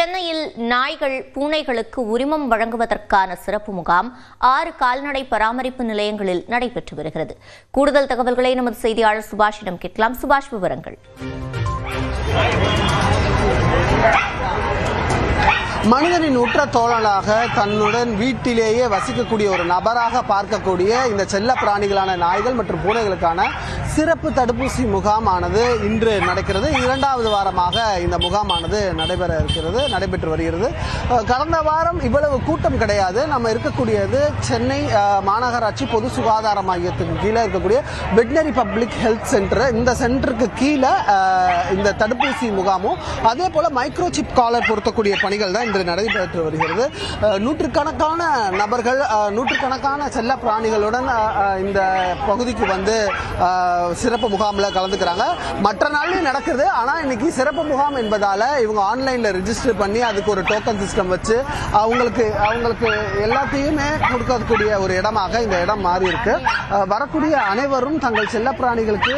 சென்னையில் நாய்கள் பூனைகளுக்கு உரிமம் வழங்குவதற்கான சிறப்பு முகாம் ஆறு கால்நடை பராமரிப்பு நிலையங்களில் நடைபெற்று வருகிறது. கூடுதல் தகவல்களை நமது செய்தியாளர் சுபாஷிடம் கேட்கலாம். சுபாஷ் விவரங்கள். மனிதனின் உற்ற தோழனாக தன்னுடன் வீட்டிலேயே வசிக்கக்கூடிய ஒரு நபராக பார்க்கக்கூடிய இந்த செல்ல பிராணிகளான நாய்கள் மற்றும் பூனைகளுக்கான சிறப்பு தடுப்பூசி முகாமானது இன்று நடக்கிறது. இரண்டாவது வாரமாக இந்த முகாமானது நடைபெற இருக்கிறது நடைபெற்று வருகிறது. கடந்த வாரம் இவ்வளவு கூட்டம் கிடையாது. நம்ம இருக்கக்கூடியது சென்னை மாநகராட்சி பொது சுகாதார மையத்துக்கு கீழே இருக்கக்கூடிய வெட்டினரி பப்ளிக் ஹெல்த் சென்டர். இந்த சென்டருக்கு கீழே இந்த தடுப்பூசி முகாமும் அதே போல மைக்ரோசிப் காலர் பொருத்தக்கூடிய பணிகள் தான் இன்று நடைபெற்று வருகிறது. நூற்றுக்கணக்கான நபர்கள் நூற்றுக்கணக்கான செல்ல பிராணிகளுடன் இந்த பகுதிக்கு வந்து சிறப்பு முகாமில் கலந்துக்கிறாங்க. மற்ற நாள்லையும் நடக்குது. ஆனால் இன்னைக்கு சிறப்பு முகாம் என்பதால் இவங்க ஆன்லைனில் ரிஜிஸ்டர் பண்ணி அதுக்கு ஒரு டோக்கன் சிஸ்டம் வச்சு அவங்களுக்கு அவங்களுக்கு எல்லாத்தையுமே கொடுக்கக்கூடிய ஒரு இடமாக இந்த இடம் மாறி இருக்கு. வரக்கூடிய அனைவரும் தங்கள் செல்லப்பிராணிகளுக்கு பிராணிகளுக்கு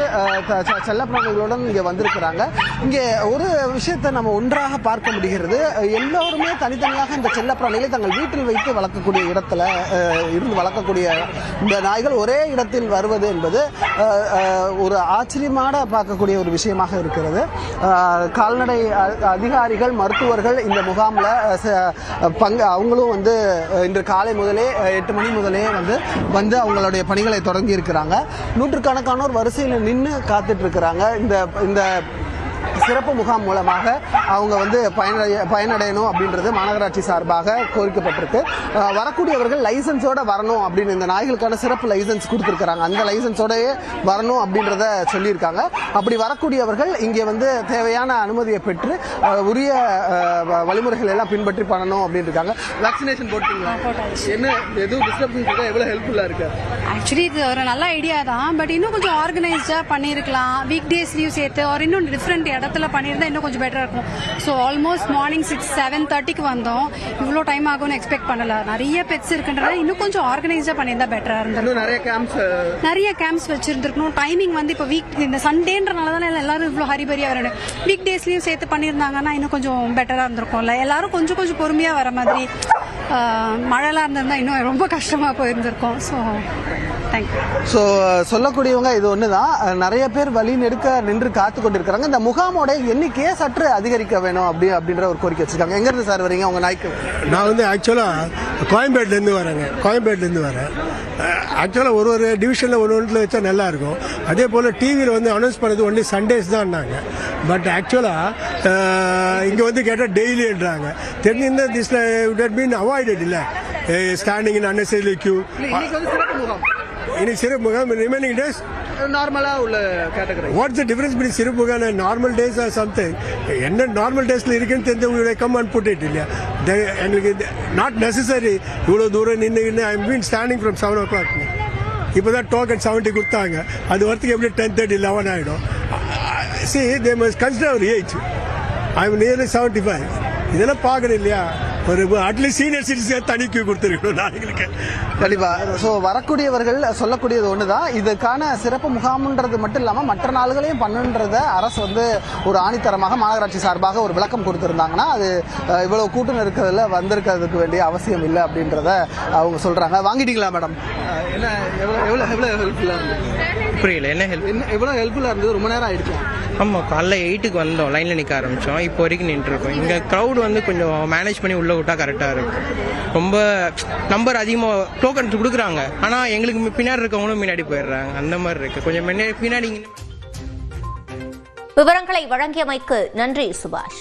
செல்ல பிராணிகளுடன் செல்லப்பிராணிகளுடன் இங்கே வந்திருக்கிறாங்க. இங்கே ஒரு விஷயத்தை நம்ம ஒன்றாக பார்க்க முடிகிறது. எல்லோரும் எல்லாருமே தனித்தனியாக இந்த செல்லப்பிராணிகளை தங்கள் வீட்டில் வைத்து வளர்க்கக்கூடிய இடத்துல இருந்து வளர்க்கக்கூடிய இந்த நாய்கள் ஒரே இடத்தில் வருவது என்பது ஒரு ஆச்சரியமான பார்க்கக்கூடிய ஒரு விஷயமாக இருக்கிறது. கால்நடை அதிகாரிகள் மருத்துவர்கள் இந்த முகாமில் பங்கு அவங்களும் வந்து இன்று காலை முதலே எட்டு மணி முதலே வந்து வந்து அவங்களுடைய பணிகளை தொடங்கி இருக்கிறாங்க நூற்றுக்கணக்கானோர் வரிசையில் நின்று காத்துட்டு இருக்கிறாங்க. இந்த இந்த சிறப்பு முகாம் மூலமாக அவங்க வந்து பயனடைய பயனடையணும் அப்படின்றது மாநகராட்சி சார்பாக கோரிக்கப்பட்டிருக்கு. வரக்கூடியவர்கள் லைசன்ஸோட வரணும் அப்படின்னு இந்த நாய்களுக்கான சிறப்பு லைசன்ஸ் கொடுத்துருக்காங்க அந்த லைசன்ஸோடயே வரணும் அப்படின்றத சொல்லியிருக்காங்க. அப்படி வரக்கூடியவர்கள் இங்கே வந்து தேவையான அனுமதியை பெற்று உரிய வழிமுறைகள் எல்லாம் பின்பற்றி பண்ணணும் அப்படின்னு இருக்காங்க வேக்சினேஷன் போட்டுங்களா? என்ன எதுவும் டிஸ்டர்பன்ஸ் இருக்கா? எவ்வளோ ஹெல்ப்ஃபுல்லாக இருக்கு? ஆக்சுவலி இது ஒரு நல்ல ஐடியா தான். பட் இன்னும் கொஞ்சம் ஆர்கனைஸ்டாக பண்ணியிருக்கலாம். வீக் டேஸ்லையும் சேர்த்து ஒரு இன்னும் டிஃப்ரெண்ட் இடத்துல பண்ணியிருந்தா இன்னும் கொஞ்சம் பெட்டராக இருக்கும். So almost morning six seven தேர்ட்டிக்கு வந்தோம். இவ்வளோ டைம் ஆகும்னு எக்ஸ்பெக்ட் பண்ணல. நிறைய பெட்ஸ் இருக்குன்றத இன்னும் கொஞ்சம் ஆர்கனைஸ்டாக பண்ணியிருந்தா பெட்டராக இன்னும் நிறைய கேம்ப்ஸ் நிறைய கேம்ப்ஸ் வச்சிருந்துருக்கணும். டைமிங் வந்து இப்போ வீக் இந்த சண்டேன்றனால தானே எல்லாரும் இவ்வளோ ஹரிபரியா வரணும் வீக் டேஸ்லயும் சேர்த்து பண்ணியிருந்தாங்கன்னா இன்னும் கொஞ்சம் பெட்டரா இருந்திருக்கும்ல எல்லாரும் கொஞ்சம் கொஞ்சம் பொறுமையா வர மாதிரி மழைலாம் இருந்திருந்தா இன்னும் ரொம்ப கஷ்டமா போயிருந்திருக்கும். ஸோ ஸோ சொல்லக்கூடியவங்க இது ஒன்று தான் நிறைய பேர் வழி நெடுக்க நின்று காத்து கொண்டிருக்கிறாங்க. இந்த முகாமோட எண்ணிக்கையை சற்று அதிகரிக்க வேணும் அப்படி அப்படின்ற ஒரு கோரிக்கை வச்சிருக்காங்க. எங்கேருந்து சார் வரீங்க? உங்க நாய்க்கு. நான் வந்து ஆக்சுவலாக கோயம்பேட்லேருந்து வரேங்க. கோயம்பேட்லேருந்து வரேன். ஆக்சுவலாக ஒரு ஒரு டிவிஷனில் ஒரு ஒன்றில் வச்சா நல்லா இருக்கும். அதே போல் டிவியில் வந்து அனௌன்ஸ் பண்ணது ஒன்லி சண்டேஸ் தான்னாங்க பட் ஆக்சுவலாக இங்கே வந்து கேட்டால் டெய்லின்றாங்க தெரிஞ்சிருந்தா திஸ் உட் பீன் அவாய்டட் இல்லை. ஸ்டாண்டிங் இன் அன்னெசரி கியூ இனி சிறப்பு முகாம் ரிமைனிங் டேஸ் நார்மலாக உள்ள category what's the difference between சிறப்பு முகாம் நார்மல் டேஸ் ஆர் சம்திங் என்ன நார்மல் டேஸ்ல இருக்குன்னு தெரிஞ்சவங்க கம் அண்ட் புட் இட் இல்லையா? They- எங்களுக்கு நாட் நெசசரி இவ்வளோ தூரம் நின்று நின்று I been standing from seven o'clock இப்போ தான் டோக்கன் செவன்ட்டி கொடுத்தாங்க. அது வரத்துக்கு எப்படி டென் தேர்ட்டி லெவன் ஆகிடும் see they must consider age I am nearly seventy five இதெல்லாம் பார்க்கணும் இல்லையா? ஒரு அட்லீஸ்ட் சீனியர் சிட்டிசன் தனி கியூ கொடுத்துருக்கணும் நாளைக்கு கண்டிப்பா. ஸோ வரக்கூடியவர்கள் சொல்லக்கூடியது ஒன்று தான் இதுக்கான சிறப்பு முகாம்ன்றது மட்டும் இல்லாமல் மற்ற நாள்களையும் பண்ணுன்றத அரசு வந்து ஒரு ஆணித்தரமாக மாநகராட்சி சார்பாக ஒரு விளக்கம் கொடுத்துருந்தாங்கன்னா அது அஹ், இவ்வளவு கூட்டம் இருக்கிறதுல வந்திருக்கிறதுக்கு வேண்டிய அவசியம் இல்லை அப்படின்றத அவங்க சொல்றாங்க. வாங்கிட்டீங்களா மேடம்? என்ன எவ்வளோ எவ்வளோ எவ்வளோ ஹெல்ப்ஃபுல்லாக இருந்தது? புரியல என்ன ஹெல்ப் என்ன எவ்வளோ ஹெல்ப்ஃபுல்லாக இருந்தது? ரொம்ப நேரம் ஆயிடுச்சு. ஆமாம் காலைல எயிட்டுக்கு வந்தோம் லைனில் நிற்க ஆரம்பித்தோம் இப்போ வரைக்கும் நின்றுருக்கோம். இங்கே க்ரௌட் வந்து கொஞ்சம் மேனேஜ் பண்ணி உள்ளே விட்டா கரெக்டாக இருக்கும் ரொம்ப நம்பர் அதிகமாக டோக்கன்ஸ் கொடுக்குறாங்க. ஆனால் எங்களுக்கு பின்னாடி இருக்கவங்களும் முன்னாடி போயிடுறாங்க. அந்த மாதிரி இருக்குது கொஞ்சம் முன்னாடி பின்னாடி விவரங்களை வழங்கியமைக்கு நன்றி சுபாஷ்.